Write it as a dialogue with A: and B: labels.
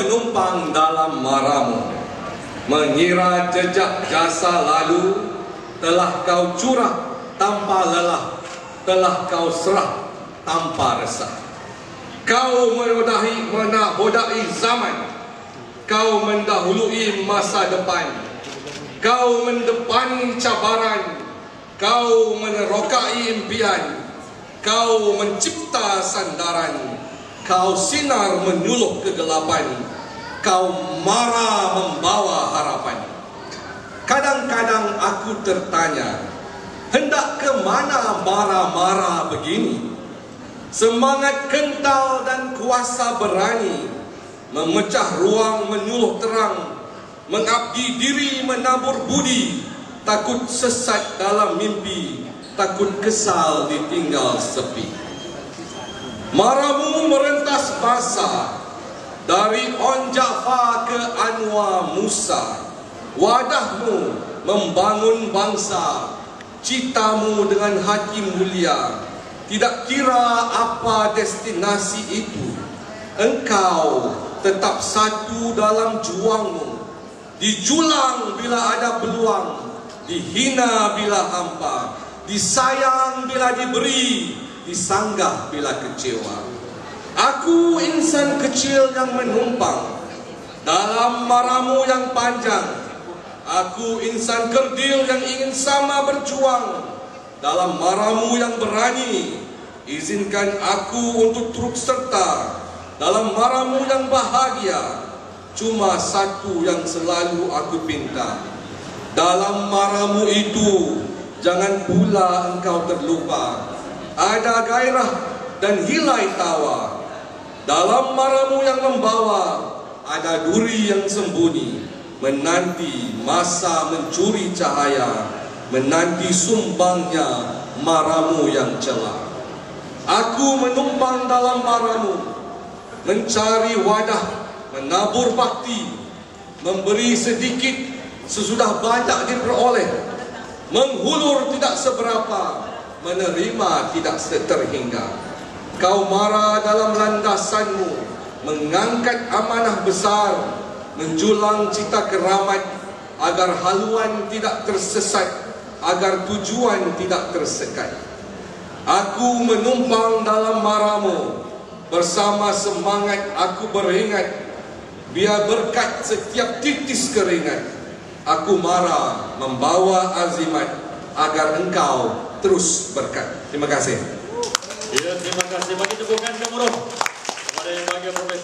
A: Penumpang dalam maramu. Mengira jejak jasa lalu Telah kau curah tanpa lelah Telah kau serah tanpa resah. Kau menodai menahodai zaman. Kau mendahului masa depan. Kau mendepani cabaran. Kau menerokai impian. Kau mencipta sandaran Kau sinar menyuluh kegelapan. Kau marah membawa harapan. Kadang-kadang aku tertanya Hendak ke mana marah-marah begini? Semangat kental dan kuasa berani. Memecah ruang menyuluh terang. Mengabdi diri menabur budi. Takut sesat dalam mimpi. Takut kesal ditinggal sepi Maramu merentas masa dari On Jafar ke Anwar Musa. Wadahmu membangun bangsa, citamu dengan hati mulia. Tidak kira apa destinasi itu, engkau tetap satu dalam juangmu. Dijulang bila ada peluang, dihina bila hampa, disayang bila diberi, disanggah bila kecewa. Aku insan kecil yang menumpang dalam maramu yang panjang. Aku insan kerdil yang ingin sama berjuang dalam maramu yang berani. Izinkan aku untuk turut serta dalam maramu yang bahagia. Cuma satu yang selalu aku pinta. Dalam maramu itu, jangan pula engkau terlupa ada gairah dan hilai tawa. Dalam maramu yang membawa, ada duri yang sembunyi, menanti masa mencuri cahaya, menanti sumbangnya maramu yang celah. Aku menumpang dalam maramu, mencari wadah, menabur bakti, memberi sedikit sesudah banyak diperoleh, menghulur tidak seberapa, menerima tidak seterhingga. Kau marah dalam landasanmu, mengangkat amanah besar, menjulang cita keramat agar haluan tidak tersesat, agar tujuan tidak tersekat. Aku menumpang dalam maramu, bersama semangat aku beringat, biar berkat setiap titis keringat. Aku marah membawa azimat agar engkau terus berkat. Terima kasih.
B: Ya, terima kasih. Bagi tepukan kemuruh. Kepada yang bagi profesor.